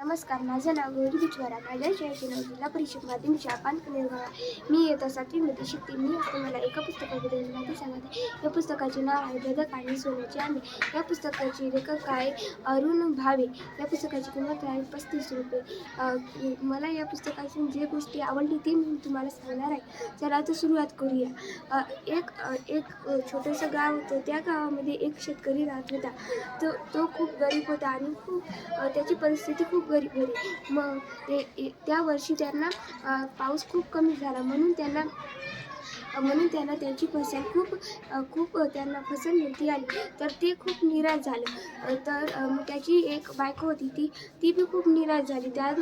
नमस्कार माझं नाव गौरी बिचवारा माझ्या शाळेचे नाव जिल्हा परिषद माध्यमिक शाळा पानकनेरगाव मी येत्या सातवीमध्ये शिकते. मी आता मला एका पुस्तकाबद्दल माहिती सांगते. या पुस्तकाचे नाव आहे बदक आणि सोन्याचे आंबे. या पुस्तकाचे लेखक आहे अरुण भावे. या पुस्तकाची किंमत आहे पस्तीस रुपये. मला या पुस्तकातून जे गोष्टी आवडली ते मी तुम्हाला सांगणार आहे. चला आता सुरुवात करूया. एक एक छोटंसं गाव होतं. त्या गावामध्ये एक शेतकरी राहत होता. तो तो खूप गरीब होता आणि खूप त्याची परिस्थिती खूप गरीब होते मग ते त्या वर्षी त्यांना पाऊस खूप कमी झाला. म्हणून त्यांना म्हणून त्यांना त्यांची फसल खूप खूप त्यांना फसल नव्हती आली. तर ते खूप निराश झालं. तर मग त्याची एक बायको होती ती ती बी खूप निराश झाली. त्या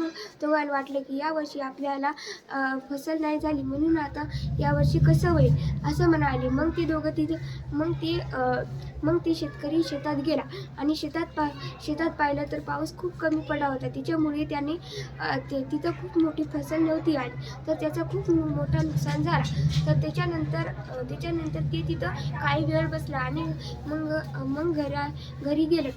तेव्हा वाटलं की यावर्षी आपल्याला फसल नाही झाली. म्हणून आता यावर्षी कसं होईल? असं म्हणाले. मग ते दोघं तिथं मग ते मग ते शेतकरी शेतात गेला. आणि शेतात पा शेतात पाहिलं तर पाऊस खूप कमी पडला होता. त्याच्यामुळे त्याने ते तिथं खूप मोठी फसल नव्हती आली. तर त्याचा खूप मोठा नुकसान झाला. तर त्याच्यानंतर त्याच्यानंतर ते तिथं काही वेळ बसला आणि मग मग घरा घरी गेलं.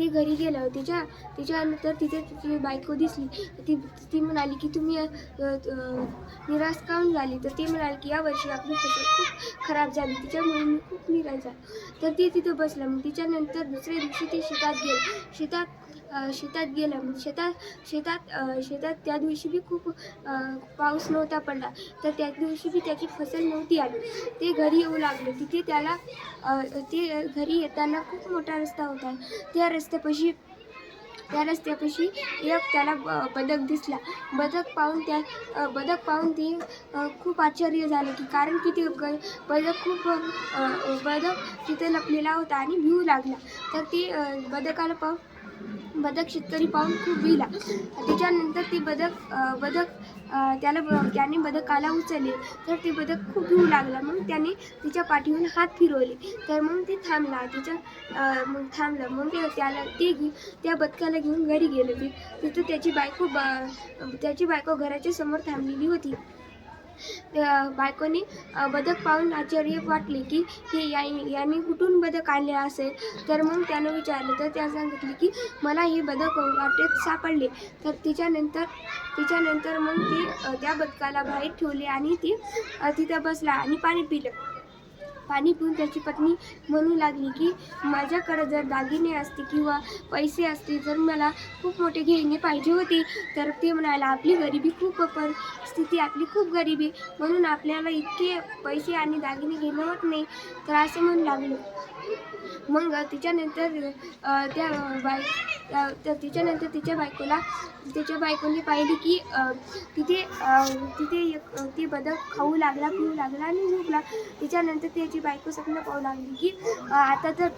ते घरी गेलं तिच्या तिच्यानंतर तिथे तिची बायको दिसली. ती ती म्हणाली की तुम्ही निराश काऊन झाली? तर ती म्हणाली की यावर्षी आपली फसल खूप खराब झाली. तिच्यामुळे मी खूप निराश झाली. तर ती तिथं बसलं मग तिच्यानंतर दुसऱ्या दिवशी ते शेतात गेलं. शेतात शेतात गेलं मग शेतात शेतात शेतात त्या दिवशी बी खूप पाऊस नव्हता पडला. तर त्या दिवशी बी त्याची फसल नव्हती आली. ते घरी येऊ लागले. तिथे त्याला ते घरी येताना खूप मोठा रस्ता होता. त्या रस्त्यापाशी त्या रस्त्यापाशी एक त्याला ब- बदक दिसला. बदक पाहून त्या बदक पाहून ते खूप आश्चर्य झाले की कारण की ते ग- बदक खूप बदक तिथे लपलेला होता आणि भिऊ लागला. तर ते बदकाला पाहून बदक शेतकरी पाहून खूप भिला त्याच्यानंतर ती बदक बदक त्याला ब- त्याने बदकाला उचलले. तर ते बदक खूप भिवू लागला. मग त्याने तिच्या पाठीहून हात फिरवले. तर मग ते थांबला. तिच्या मग थांबलं. मग ते त्याला ते घेऊन त्या बदकाला घेऊन घरी गेलं. ते तिथं त्याची बायको ब त्याची बायको घराच्या समोर थांबलेली होती. बायकोने बदक पाहून आश्चर्य वाटले की हे या यांनी कुठून बदक आणले असेल? तर मग त्यानं विचारलं. तर त्या सांगितले की मला हे बदक वाटेत सापडले. तर तिच्यानंतर तिच्यानंतर मग ती त्या बदकाला बाहेर ठेवले आणि ती तिथं बसला आणि पाणी पिलं. पाणी पिऊन त्याची पत्नी म्हणू लागली की माझ्याकडे जर दागिने असते किंवा पैसे असते जर मला खूप मोठे घेणे पाहिजे होते. तर ते म्हणाला आपली गरिबी खूप परिस्थिती आपली खूप गरिबी म्हणून आपल्याला इतके पैसे आणि दागिने घेणं होत नाही. तर असं म्हणू लागलं. मग तिच्यानंतर त्या बाई तर तिच्यानंतर तिच्या बायकोला त्याच्या बायकोने पाहिली की तिथे तिथे एक ते बदक खाऊ लागला पिऊ लागला आणि झोपला. त्याच्यानंतर त्याची बायको स्वप्न पाहू लागली की आता तर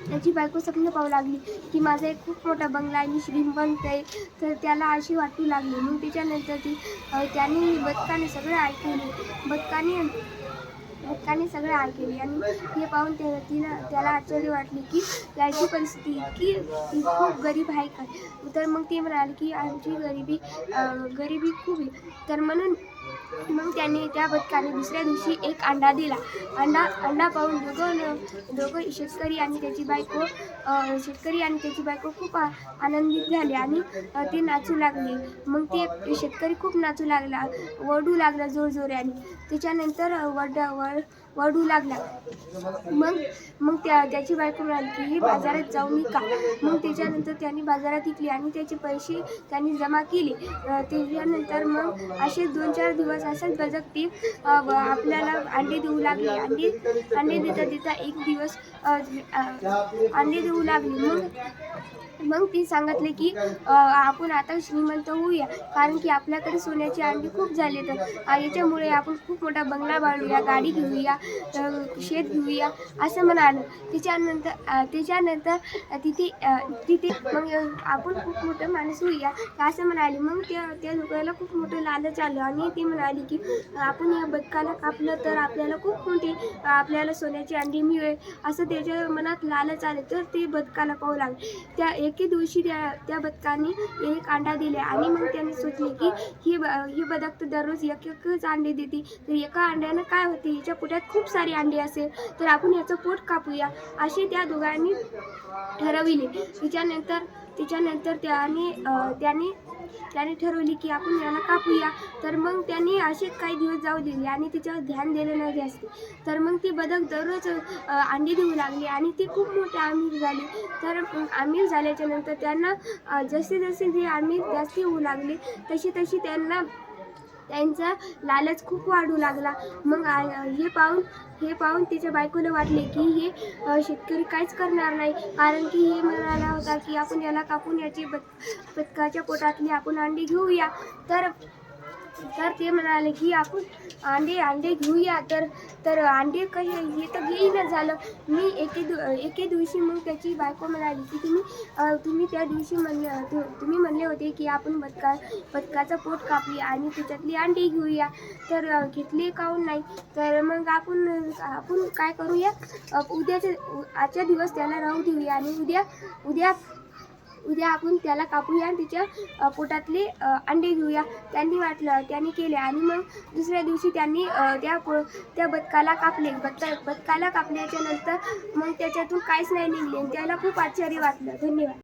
त्याची बायको स्वप्न पाहू लागली की माझा एक खूप मोठा बंगला आणि श्रीमंत आहे तर त्याला अशी वाटू लागली. मग त्याच्यानंतर ती त्याने बदकाने सगळं ऐकवले बदकाने भक्ताने सगळं ऐकले आणि हे पाहून ते तिला त्याला आश्चर्य वाटले की त्याची परिस्थिती इतकी खूप गरीब आहे का? तर मग ते म्हणाले की आमची गरिबी गरिबी खूप आहे. तर म्हणून मग त्याने त्या बदकाने दुसऱ्या दिवशी एक अंडा दिला. अंडा अंडा पाहून दोघं दोघं शेतकरी आणि त्याची बायको शेतकरी आणि त्याची बायको खूप आनंदित झाले आणि ते नाचू लागले. मग ते शेतकरी खूप नाचू लागला वरडू लागला जोरजोऱ्याने त्याच्यानंतर वड वड वरडू लागला. मग मग त्या त्याची बायको म्हणाली की हे बाजारात जाऊ मी का मग त्याच्यानंतर त्यांनी बाजारात विकली आणि त्याचे पैसे त्यांनी जमा केले. त्याच्यानंतर मग असे दोन चार दिवस असंच बजक ते आपल्याला अंडे देऊ लागले. अंडे अंडे देता देता एक दिवस अंडे देऊ लागले. मग मग ती सांगितले की आपण आता श्रीमंत होऊया. कारण की आपल्याकडे सोन्याची अंडी खूप झाले तर याच्यामुळे आपण खूप मोठा बंगला बांधूया गाडी घेऊया शेत घेऊया असं म्हणालं. त्याच्यानंतर त्याच्यानंतर तिथे तिथे मग आपण खूप मोठं माणूस होऊया असं म्हणाले. मग त्या त्या लोकांना खूप मोठं लालच आलं आणि ती म्हणाली की आपण या बदकाला कापलं तर आपल्याला खूप मोठी आपल्याला सोन्याची अंडी मिळेल असं त्याच्या मनात लालच आले. तर ते बदकाला पाहू लागले. त्या एके दिवशी त्या त्या बदकाने एक अंडा दिले. आणि मग त्याने सोचले की ही ब ही बदक तर दररोज एक एकच अंडे देते. तर एका अंड्यानं काय होते? हिच्या पोटात खूप सारी अंडी असेल. तर आपण याचं पोट कापूया असे त्या दोघांनी ठरविले. त्याच्यानंतर त्याच्यानंतर त्याने त्याने त्याने ठरवली की आपण याला कापूया. तर मग त्यांनी असेच काही दिवस जाऊ दिले आणि तिच्यावर ध्यान दिलं नाही जास्त. तर मग ती बदक दररोज अंडी देऊ लागली आणि ती खूप मोठी आमिर झाली. तर आमिर झाल्याच्यानंतर त्यांना जसे जसे ती आमिर जास्ती होऊ लागले तशी तशी त्यांना त्यांचा लालच खूप वाढू लागला. मग हे पाहून हे पाहून तिच्या बायकोला वाटले की हे शेतकरी काहीच करणार नाही. कारण की हे म्हणाला होता की आपण याला कापून याची बत बदकाच्या पोटातली आपण अंडी घेऊया. तर तर ते म्हणाले की आपण अंडे अंडे घेऊया. तर तर अंडे कसे हे तर घेईन झालं. मी एके दु एके दिवशी मग त्याची बायको म्हणाली की तुम्ही तुम्ही त्या दिवशी म्हणले तुम्ही म्हणले होते की आपण बदका बदकाचं पोट कापली आणि त्याच्यातली अंडी घेऊया. तर घेतली काहून नाही? तर मग आपण आपण काय करूया? उद्याच्या आजच्या दिवस त्याला राहू देऊया आणि उद्या उद्या उद्या आपण त्याला कापूया आणि तिच्या पोटातले अंडे घेऊया. त्यांनी वाटलं त्यांनी केले. आणि मग दुसऱ्या दिवशी त्यांनी त्या पो त्या बदकाला कापले. बदक बदकाला कापल्याच्या नंतर मग त्याच्यातून काहीच नाही निघले. त्याला खूप आश्चर्य वाटलं. धन्यवाद.